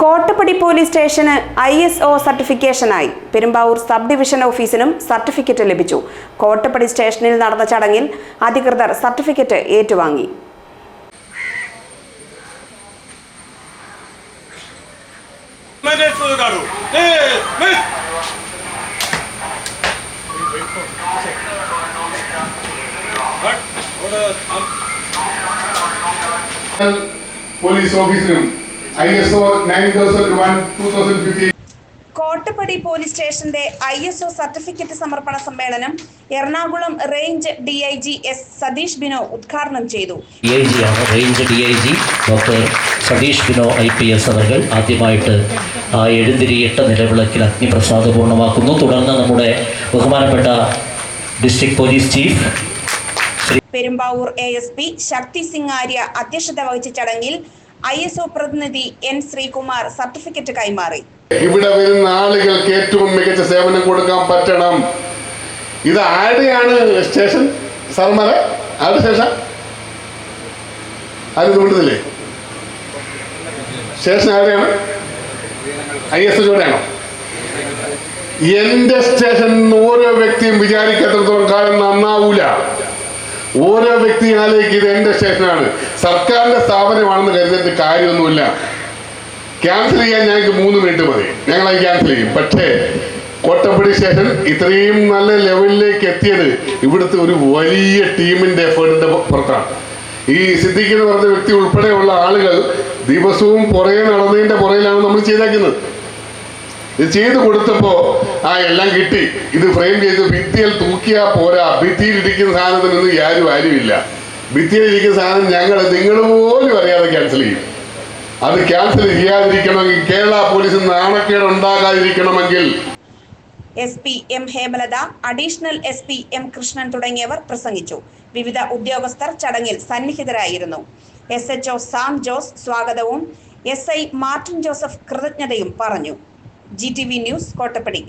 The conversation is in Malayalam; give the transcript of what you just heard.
കോട്ടപ്പടി പോലീസ് സ്റ്റേഷന് ഐ എസ് ഒ സർട്ടിഫിക്കേഷനായി പെരുമ്പാവൂർ സബ് ഡിവിഷൻ ഓഫീസിനും സർട്ടിഫിക്കറ്റ് ലഭിച്ചു. കോട്ടപ്പടി സ്റ്റേഷനിൽ നടന്ന ചടങ്ങിൽ അധികൃതർ സർട്ടിഫിക്കറ്റ് ഏറ്റുവാങ്ങി. Police ഓഫീസിനും I S O nine thousand one two thousand fifteen Kottappady police സ്റ്റേഷന്റെ ഐ എസ് ഒ സർട്ടിഫിക്കറ്റ് സമർപ്പണ സമ്മേളനം Ernakulam range D I G S Satheesh Bino ഉദ്ഘാടനം ചെയ്തു. ഡി ഐ ജി ആണ് range D I G doctor Satheesh Bino I P S അവർ ആദ്യമായിട്ട് ആ എഴുതിരിയിട്ട നിലവിളക്കിൽ അഗ്നിപ്രസാദ പൂർണമാക്കുന്നു. തുടർന്ന് നമ്മുടെ ബഹുമാനപ്പെട്ട district police chief Perumbavoor A S P Shakti Singh Arya അധ്യക്ഷത വഹിച്ച ചടങ്ങിൽ ഐ എസ് ഒ പ്രതിനിധി എൻ ശ്രീകുമാർ സർട്ടിഫിക്കറ്റ് കൈമാറി. ഇവിടെ വരുന്ന ആളുകൾക്ക് ഏറ്റവും മികച്ച സേവനം കൊടുക്കാൻ പറ്റണം. ഇത് ആടെയാണ് സ്റ്റേഷൻ? സർമല ആരുടെ സ്റ്റേഷൻ? ആരും കൊണ്ടുന്നില്ലേ സ്റ്റേഷൻ ആരുടെയാണ്? ഐ എസ് എല്ലോടെയാണോ എന്റെ സ്റ്റേഷൻ ഓരോ വ്യക്തിയും വിചാരിക്കാത്തടത്തോളം കാലം നന്നാവൂല. ഓരോ വ്യക്തി ആലേക്ക് ഇത് എന്റെ സ്റ്റേഷനാണ്. സർക്കാരിന്റെ സ്ഥാപനമാണെന്ന് കരുതിയിട്ട് കാര്യമൊന്നുമില്ല. ക്യാൻസൽ ചെയ്യാൻ ഞങ്ങൾക്ക് മൂന്ന് മിനിറ്റ് മതി. ഞങ്ങൾ അത് ക്യാൻസൽ ചെയ്യും. പക്ഷേ കോട്ടപ്പടി സ്റ്റേഷൻ ഇത്രയും നല്ല ലെവലിലേക്ക് എത്തിയത് ഇവിടുത്തെ ഒരു വലിയ ടീമിന്റെ എഫേർട്ടിന്റെ പുറത്താണ്. ഈ സിദ്ദിഖ് എന്ന് പറഞ്ഞ വ്യക്തി ഉൾപ്പെടെയുള്ള ആളുകൾ ദിവസവും പുറകെ നടന്നതിന്റെ പുറകിലാണ് നമ്മൾ ചെയ്തേക്കുന്നത്. ഇത് ചെയ്തു കൊടുത്തപ്പോ ആ എല്ലാം കിട്ടി. ഇത് ഫ്രെയിം ചെയ്ത് ഭിത്തിയിൽ തൂക്കിയാ പോരാ. ഭിത്തിയിൽ ഇരിക്കുന്ന സാധനത്തിനൊന്നും യാതൊരു വാല്യുമില്ല ഭിത്തിയിൽ ഇരിക്കുന്ന സാധനം ഞങ്ങൾ നിങ്ങൾ പോലും അറിയാതെ ക്യാൻസൽ ചെയ്യും. അത് ക്യാൻസൽ ചെയ്യാതിരിക്കണമെങ്കിൽ കേരള പോലീസ് നാണക്കേട് ഉണ്ടാകാതിരിക്കണമെങ്കിൽ S P M Hemalatha additional S P M Krishnan തുടങ്ങിയവർ പ്രസംഗിച്ചു. വിവിധ ഉദ്യോഗസ്ഥർ ചടങ്ങിൽ സന്നിഹിതരായിരുന്നു. S H O Sam Jose സ്വാഗതവും എസ് ഐ മാർട്ടിൻ ജോസഫ് കൃതജ്ഞതയും പറഞ്ഞു. G T V news Kottappady.